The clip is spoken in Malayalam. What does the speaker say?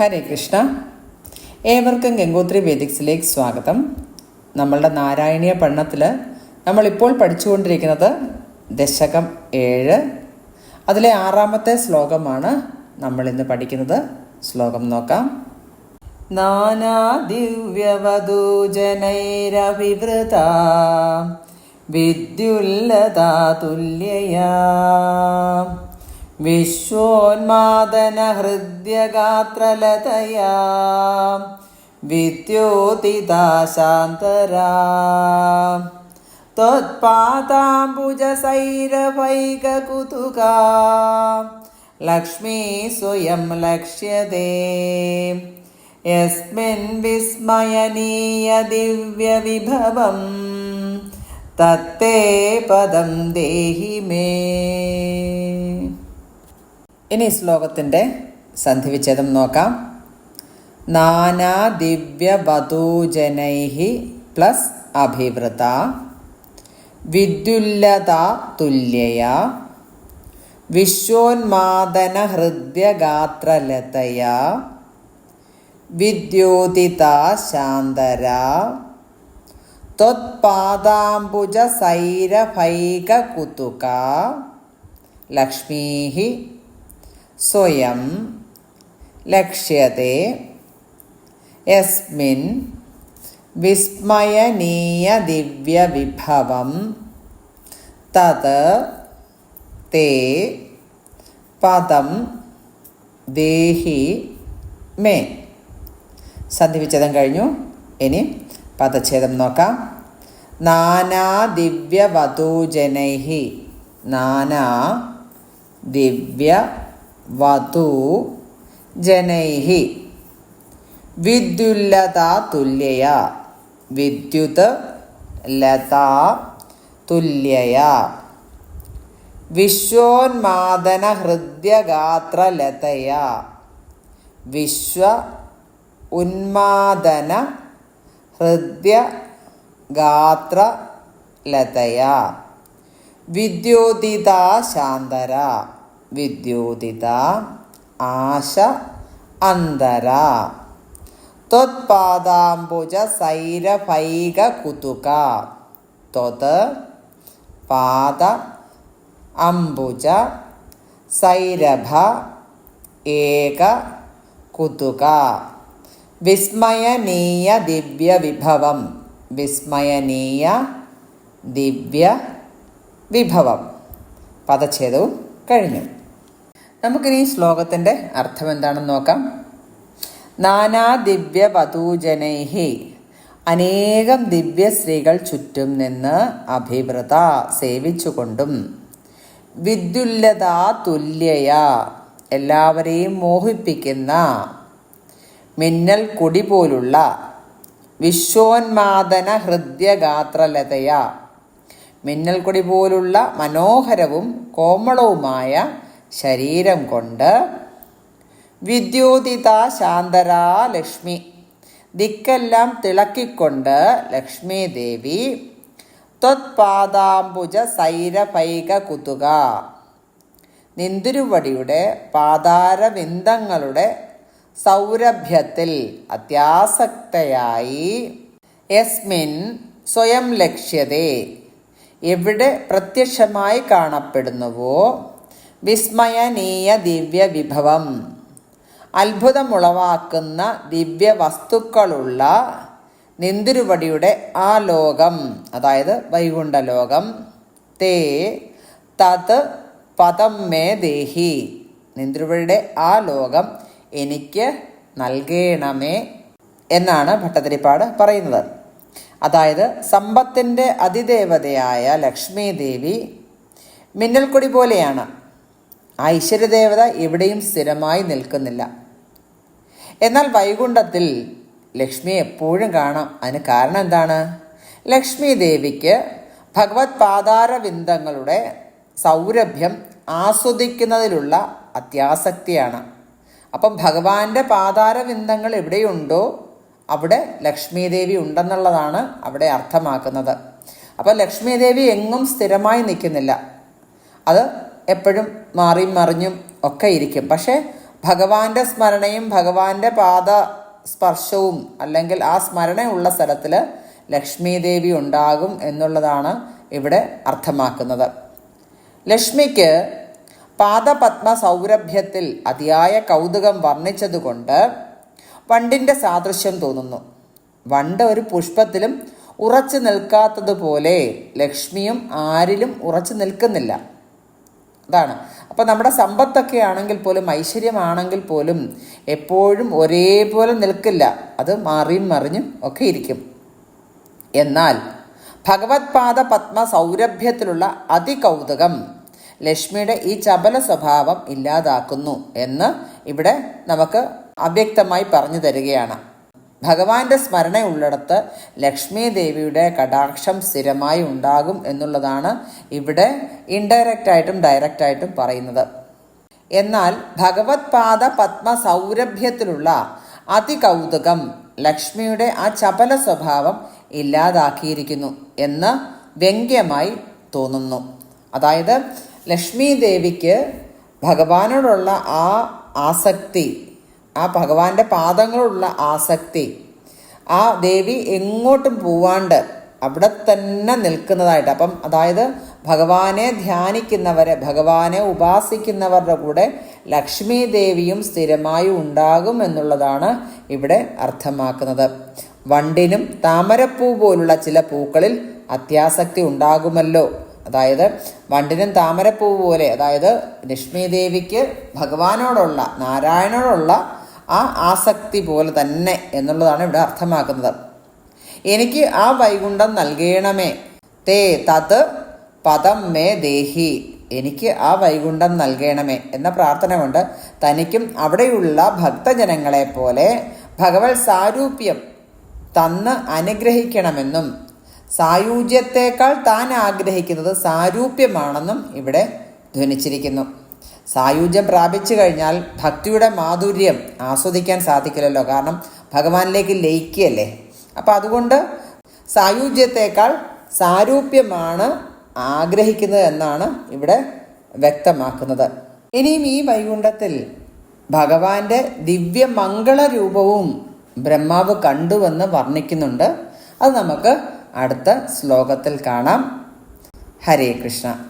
ഹരേ കൃഷ്ണ. ഏവർക്കും ഗംഗോത്രി വേദിക്സിലേക്ക് സ്വാഗതം. നമ്മളുടെ നാരായണീയ പഠനത്തിൽ നമ്മളിപ്പോൾ പഠിച്ചുകൊണ്ടിരിക്കുന്നത് ദശകം ഏഴ്. അതിലെ ആറാമത്തെ ശ്ലോകമാണ് നമ്മൾ ഇന്ന് പഠിക്കുന്നത്. ശ്ലോകം നോക്കാം. നാനാദിവ്യവധൂജനൈരവിവൃത വിദ്യുല്ലതാ തുല്യയാ വിശ്വോന്മാദനഹൃദ്യഗാത്രലതയാ വിദ്യോതിതാ ശാന്തരാ त्वत्पादाम्बुजसैरवैककुतुका लक्ष्मी स्वयं लक्ष्यते यस्मिन् विस्मयनीयदिव्यविभवं തത്തേ പദം ദേഹി മേ ഇനി ശ്ലോകത്തിന്റെ സന്ധിവിച്ഛേദം നോക്കാം. നാനാ ദിവ്യ ദിവ്യവധൂജനൈ പ്ലസ് അഭിവൃത. വിദ്യുല്ലത തുല്യ വിശ്വോന്മാദന ഹൃദ്യഗാത്രലതയ വിദ്യോതിത ശാന്തര കുതുക ലക്ഷ്മീ സ്വയം ലക്ഷ്യത്തെ യസ്മിൻ വിസ്മയനീയ ദിവ്യവിഭവം തത് തേ പദം ദേഹി മേ. സന്ധിവിച്ഛേദം കഴിഞ്ഞു. ഇനി പദച്ഛേദം നോക്കാം. നാനാ ദിവ്യവധൂജനൈ നാനാ ദിവ്യ വധൂ ജനൈ വിദ്യുല്ലതാ തുല്യയ. വിദ്യുത് ലതാ തുല്യയ. വിശ്വോന്മാദന ഹൃദ്യഗാത്രലതയ വിശ്വ ഉന്മാദന ഹൃദ്യഗാത്രലതയ വിദ്യോദിതാ ശാന്തര വിദ്യോതിത ആശ അന്തര. ത്വത്പാദാംബുജ സൈരഭൈക കുതുക. ത്വത് പാദ അംബുജ സൈരഭ ഏക കുതുക. വിസ്മയനീയ ദിവ്യ വിഭവം. വിസ്മയനീയ ദിവ്യ വിഭവം. പദച്ഛേദവും കഴിഞ്ഞു. നമുക്കിനി ശ്ലോകത്തിന്റെ അർത്ഥം എന്താണെന്ന് നോക്കാം. നാനാ ദിവ്യ വധൂജനൈഹി അനേകം ദിവ്യ സ്ത്രീകൾ ചുറ്റും നിന്ന് അഭിവൃത സേവിച്ചുകൊണ്ടും വിദ്യുല്ലതാ തുല്യയ എല്ലാവരെയും മോഹിപ്പിക്കുന്ന മിന്നൽ കുടി പോലുള്ള വിശ്വോന്മാദന ഹൃദ്യഗാത്രലതയ കൊടി പോലുള്ള മനോഹരവും കോമളവുമായ ശരീരം കൊണ്ട് വിദ്യോതിത ശാന്തരാ ലക്ഷ്മി. ദിക്കെല്ലാം തിളക്കിക്കൊണ്ട് ലക്ഷ്മി ദേവി ത്വത്പാദാംബുജ സൈരഭൈക കുതുക. നിന്തുരുവടിയുടെ പാതാരവിന്ദങ്ങളുടെ സൗരഭ്യത്തിൽ അത്യാസക്തയായി യസ്മിൻ സ്വയം ലക്ഷ്യതേ. എവിടെ പ്രത്യക്ഷമായി കാണപ്പെടുന്നുവോ വിസ്മയനീയ ദിവ്യ വിഭവം അത്ഭുതമുളവാക്കുന്ന ദിവ്യ വസ്തുക്കളുള്ള നിന്തിരുവടിയുടെ ആ ലോകം അതായത് വൈകുണ്ഠലോകം തേ തത് പദം മേ ദേഹി. നിന്തിരുവടിയുടെ ആ ലോകം എനിക്ക് നൽകേണമേ എന്നാണ് ഭട്ടതിരിപ്പാട് പറയുന്നത്. അതായത് സമ്പത്തിന്റെ അതിദേവതയായ ലക്ഷ്മി ദേവി മിന്നൽക്കൊടി പോലെയാണ്. ഐശ്വര്യദേവത എവിടെയും സ്ഥിരമായി നിൽക്കുന്നില്ല. എന്നാൽ വൈകുണ്ഠത്തിൽ ലക്ഷ്മി എപ്പോഴും കാണാം. അതിന് കാരണം എന്താണ്? ലക്ഷ്മി ദേവിക്ക് ഭഗവത് പാതാരവിന്ദങ്ങളുടെ സൗരഭ്യം ആസ്വദിക്കുന്നതിലുള്ള അത്യാസക്തിയാണ്. അപ്പം ഭഗവാന്റെ പാതാരവിന്ദങ്ങൾ എവിടെയുണ്ടോ അവിടെ ലക്ഷ്മി ദേവി ഉണ്ടെന്നുള്ളതാണ് അവിടെ അർത്ഥമാക്കുന്നത്. അപ്പോൾ ലക്ഷ്മി ദേവി എങ്ങും സ്ഥിരമായി നിൽക്കുന്നില്ല. അത് എപ്പോഴും മാറിയും മറിഞ്ഞും ഒക്കെ ഇരിക്കും പക്ഷേ ഭഗവാന്റെ സ്മരണയും ഭഗവാന്റെ പാദ സ്പർശവും അല്ലെങ്കിൽ ആ സ്മരണയുള്ള സ്ഥലത്തിൽ ലക്ഷ്മി ദേവി ഉണ്ടാകും എന്നുള്ളതാണ് ഇവിടെ അർത്ഥമാക്കുന്നത്. ലക്ഷ്മിക്ക് പാദപത്മ സൗരഭ്യത്തിൽ അതിയായ കൗതുകം വർണിച്ചതുകൊണ്ട് വണ്ടിന്റെ സാദൃശ്യം തോന്നുന്നു. വണ്ട് ഒരു പുഷ്പത്തിലും ഉറച്ചു നിൽക്കാത്തതുപോലെ ലക്ഷ്മിയും ആരിലും ഉറച്ചു നിൽക്കുന്നില്ല. അതാണ് അപ്പോൾ നമ്മുടെ സമ്പത്തൊക്കെ ആണെങ്കിൽ പോലും ഐശ്വര്യമാണെങ്കിൽ പോലും എപ്പോഴും ഒരേപോലെ നിൽക്കില്ല. അത് മാറിയും മറിഞ്ഞും ഒക്കെ ഇരിക്കും. എന്നാൽ ഭഗവത്പാദ പത്മ സൗരഭ്യത്തിലുള്ള അതികൗതുകം ലക്ഷ്മിയുടെ ഈ ചപല സ്വഭാവം ഇല്ലാതാക്കുന്നു എന്ന് ഇവിടെ നമുക്ക് അവ്യക്തമായി പറഞ്ഞു തരികയാണ്. ഭഗവാന്റെ സ്മരണയുള്ളിടത്ത് ലക്ഷ്മി ദേവിയുടെ കടാക്ഷം സ്ഥിരമായി ഉണ്ടാകും എന്നുള്ളതാണ് ഇവിടെ ഇൻഡയറക്റ്റ് ആയിട്ടും ഡയറക്റ്റ് ആയിട്ടും പറയുന്നത്. എന്നാൽ ഭഗവത് പാദ പത്മ സൗരഭ്യത്തിലുള്ള അതികൗതുകം ലക്ഷ്മിയുടെ ആ ചപല സ്വഭാവം ഇല്ലാതാക്കിയിരിക്കുന്നു എന്ന് വ്യംഗ്യമായി തോന്നുന്നു. അതായത് ലക്ഷ്മി ദേവിക്ക് ഭഗവാനോടുള്ള ആ ആസക്തി ആ ഭഗവാന്റെ പാദങ്ങളുള്ള ആസക്തി ആ ദേവി എങ്ങോട്ടും പോവാണ്ട് അവിടെ തന്നെ നിൽക്കുന്നതായിട്ട്. അപ്പം അതായത് ഭഗവാനെ ധ്യാനിക്കുന്നവരെ ഭഗവാനെ ഉപാസിക്കുന്നവരുടെ കൂടെ ലക്ഷ്മി ദേവിയും സ്ഥിരമായി ഉണ്ടാകും എന്നുള്ളതാണ് ഇവിടെ അർത്ഥമാക്കുന്നത്. വണ്ടിനും താമരപ്പൂ പോലുള്ള ചില പൂക്കളിൽ അത്യാസക്തി ഉണ്ടാകുമല്ലോ. അതായത് വണ്ടിനും താമരപ്പൂ പോലെ അതായത് ലക്ഷ്മി ദേവിക്ക് ഭഗവാനോടുള്ള നാരായണനോടുള്ള ആ ആസക്തി പോലെ തന്നെ എന്നുള്ളതാണ് ഇവിടെ അർത്ഥമാക്കുന്നത്. എനിക്ക് ആ വൈകുണ്ഠം നൽകണമേ. തേ തത് പദം മേ ദേഹി. എനിക്ക് ആ വൈകുണ്ഠം നൽകണമേ എന്ന പ്രാർത്ഥന കൊണ്ട് തനിക്കും അവിടെയുള്ള ഭക്തജനങ്ങളെ പോലെ ഭഗവത് സാരൂപ്യം തന്ന് അനുഗ്രഹിക്കണമെന്നും സായൂജ്യത്തേക്കാൾ താൻ ആഗ്രഹിക്കുന്നത് സാരൂപ്യമാണെന്നും ഇവിടെ ധ്വനിച്ചിരിക്കുന്നു. സായുജ്യം പ്രാപിച്ചു കഴിഞ്ഞാൽ ഭക്തിയുടെ മാധുര്യം ആസ്വദിക്കാൻ സാധിക്കില്ലല്ലോ. കാരണം ഭഗവാനിലേക്ക് ലയിക്കുകയല്ലേ? അപ്പം അതുകൊണ്ട് സായുജ്യത്തേക്കാൾ സാരൂപ്യമാണ് ആഗ്രഹിക്കുന്നത് എന്നാണ് ഇവിടെ വ്യക്തമാക്കുന്നത്. ഇനിയും ഈ വൈകുണ്ഠത്തിൽ ഭഗവാന്റെ ദിവ്യമംഗള രൂപവും ബ്രഹ്മാവ് കണ്ടുവെന്ന് വർണിക്കുന്നുണ്ട്. അത് നമുക്ക് അടുത്ത ശ്ലോകത്തിൽ കാണാം. ഹരേ കൃഷ്ണ.